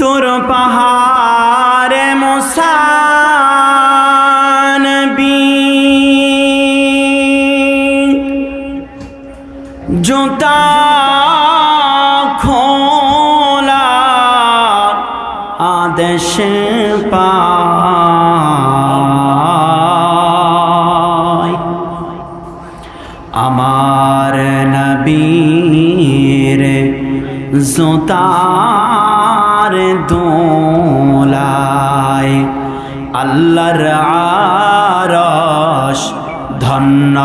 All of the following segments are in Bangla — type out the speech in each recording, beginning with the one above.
তোর পাহাড়ে মোসানবী। জোতা খোলা আদেশ পায় আমার নবীর জোতার দোলায় আল্লাহর আরস ধন্য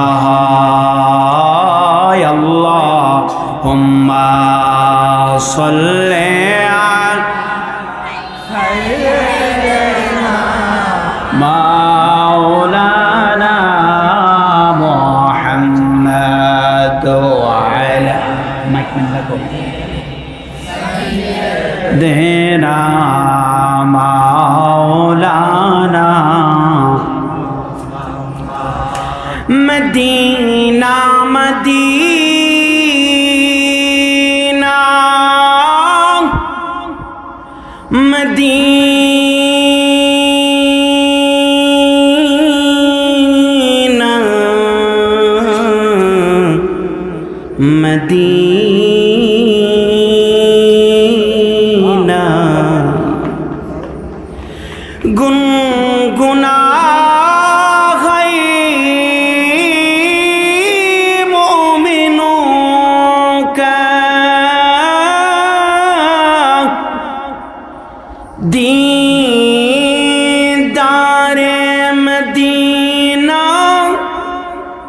আল্লাহ হুম্মা সল্লে মাওলানা মদিনা মদিনা মদিনা মদিনা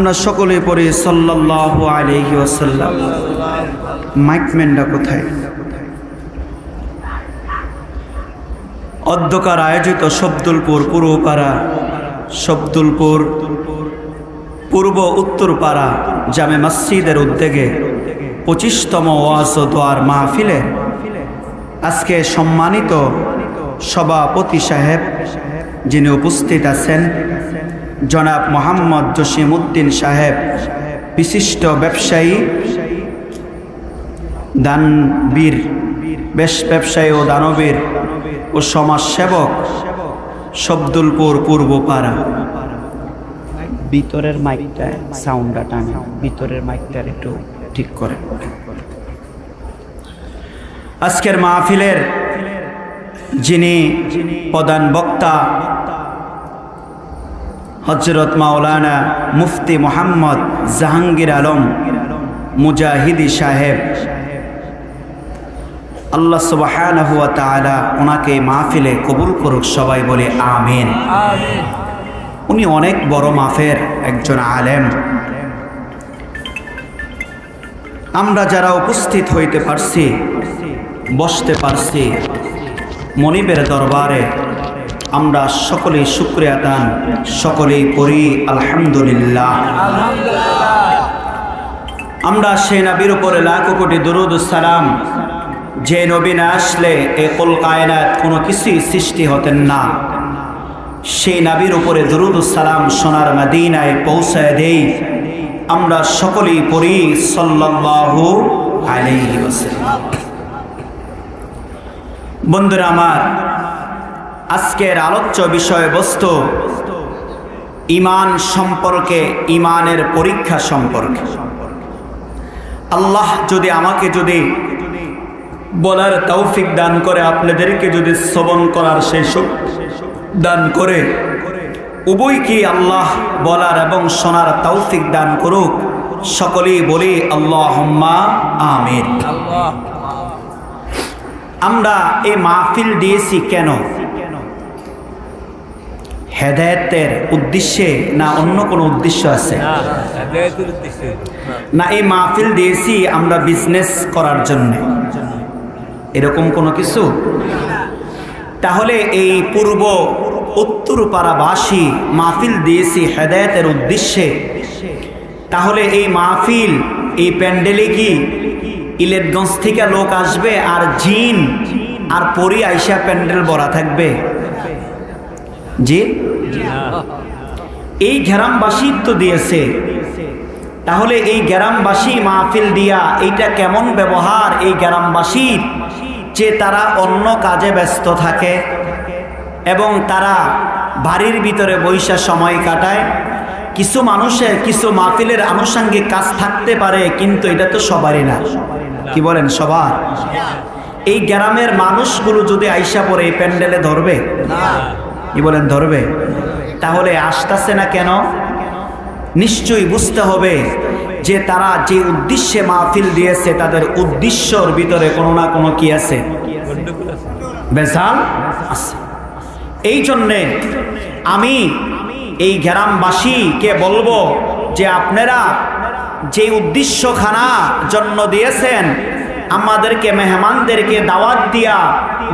আমরা সকলে পড়ি সাল্লাল্লাহু আলাইহি ওয়াসাল্লাম। মাইকম্যানটা কোথায়? অধ্যকার আয়োজিত শব্দুলপুর পূর্বপাড়া, শব্দুলপুর পূর্ব উত্তরপাড়া জামে মসজিদের উদ্যোগে পঁচিশতম ওয়াজ ও দোয়ার মাহফিলে আজকে সম্মানিত সভাপতি সাহেব যিনি উপস্থিত আছেন জনাব মোহাম্মদ জসিম উদ্দিন সাহেব বিশিষ্ট ব্যবসায়ী দানবীর বেশ ব্যবসায়ী ও দানবীর ও সমাজসেবক শব্দুলপুর পূর্বপাড়া। ভিতরের মাইকটা সাউন্ডটা টানে ভিতরের মাইকটা একটু ঠিক করে। আজকের মাহফিলের যিনি প্রধান বক্তা হজরত মাওলানা মুফতি মোহাম্মদ জাহাঙ্গীর আলম মুজাহিদি সাহেব। আল্লাহ তাআলা ওনাকে মাহফিলে কবুল করুক সবাই বলে আমিন। উনি অনেক বড় মাফের একজন আলেম। আমরা যারা উপস্থিত হইতে পারছি বসতে পারছি মনিবের দরবারে আমরা সকলেই শুক্রিয়া দান, সকলেই করি আলহামদুলিল্লাহ। আমরা সে নবীর উপরে লাখো কোটি দরুদ সালাম, যে নবী না আসলে এ কল কায়নাত কোনো কিছুই সৃষ্টি হতেন না। সেই নাবির উপরে দরুদ সালাম সোনার মদিনায় পৌঁছায় দেই, আমরা সকলেই পড়ি সাল্লাল্লাহু আলাইহি বন্ধুরা আমার আজকের আলোচ্য বিষয়বস্তু ইমান সম্পর্কে ইমানের পরীক্ষা সম্পর্কে। আল্লাহ যদি আমাকে যদি বলার তৌফিক দান করে আপনাদেরকে যদি শ্রবণ করার সেই দান করে উভয় কি আল্লাহ বলার এবং শোনার তৌফিক দান করুক? সকলেই বলি আল্লাহ। আমির আমরা এই মাহফিল দিয়েছি কেন? হেদায়তের উদ্দেশ্যে না অন্য কোনো উদ্দেশ্য আছে? না এই মাহফিল দিয়েছি আমরা বিজনেস করার জন্য। এরকম কোনো কিছু? তাহলে এই পূর্ব উত্তরপাড়াবাসী মাহফিল দিয়েছি হেদায়তের উদ্দেশ্যে। তাহলে এই মাহফিল এই প্যান্ডেলে কি ইলেটগঞ্জ থেকে লোক আসবে আর জিন আর পরি আইসা প্যান্ডেল ভরা থাকবে। জি? এই গ্রামবাসী তো দিয়েছে। তাহলে এই গ্রামবাসী মাহফিল দিয়া এইটা কেমন ব্যবহার এই গ্রামবাসীর? যে তারা অন্য কাজে ব্যস্ত থাকে এবং তারা বাড়ির ভিতরে বৈশা সময় কাটায়। কিছু মানুষের কিছু মাহফিলের আনুষঙ্গিক কাজ থাকতে পারে কিন্তু এটা তো সবারই না। কি বলেন সবার? এই গ্রামের মানুষগুলো যদি আইসা পরে এই প্যান্ডেলে ধরবে? কি বলেন, ধরবে? তাহলে আসতেছে না কেন? নিশ্চয়ই বুঝতে হবে যে তারা যে উদ্দেশ্যে মাহফিল দিয়েছে, তাদের উদ্দেশ্যর ভিতরে কোনো না কোনো কি আছে? বেজাল আছে। এই জন্যে আমি এই গ্রামবাসীকে বলব যে আপনারা যে উদ্দেশ্যখানা জন্য দিয়েছেন আমাদেরকে, মেহমানদেরকে দাওয়াত দিয়া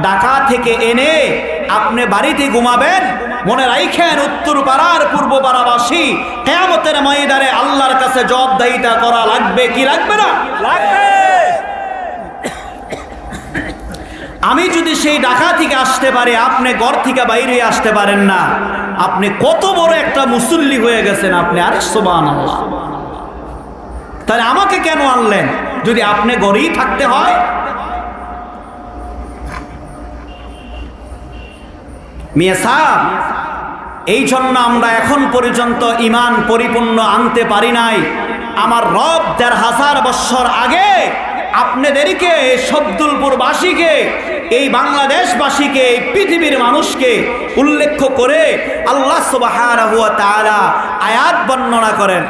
ঢাকা থেকে এনে আপনি বাড়িতে ঘুমাবেন। মনে রাইখেন উত্তর পাড়ার পূর্ব পাড়াবাসী কেয়ামতের ময়দানে আল্লাহর কাছে জবাবদাহিতা করা লাগবে কি লাগবে না? লাগবে। আমি যদি সেই ঢাকা থেকে আসতে পারি, আপনি ঘর থেকে বাইরে আসতে পারেন না। আপনি কত বড় একটা মুসল্লি হয়ে গেছেন আপনি, আরে সোবান আল্লাহ তাহলে আমাকে কেন আনলেন? যদি আপনি গড়েই থাকতে হয়? এই জন্য আমরা এখন পর্যন্ত ইমান পরিপূর্ণ আনতে পারি নাই। আমার রব দেড় হাজার বৎসর আগে আপনাদেরকে, শব্দুলপুরবাসীকে, এই বাংলাদেশবাসীকে, এই পৃথিবীর মানুষকে উল্লেখ করে আল্লাহ সুবাহ আয়াত বর্ণনা করেন।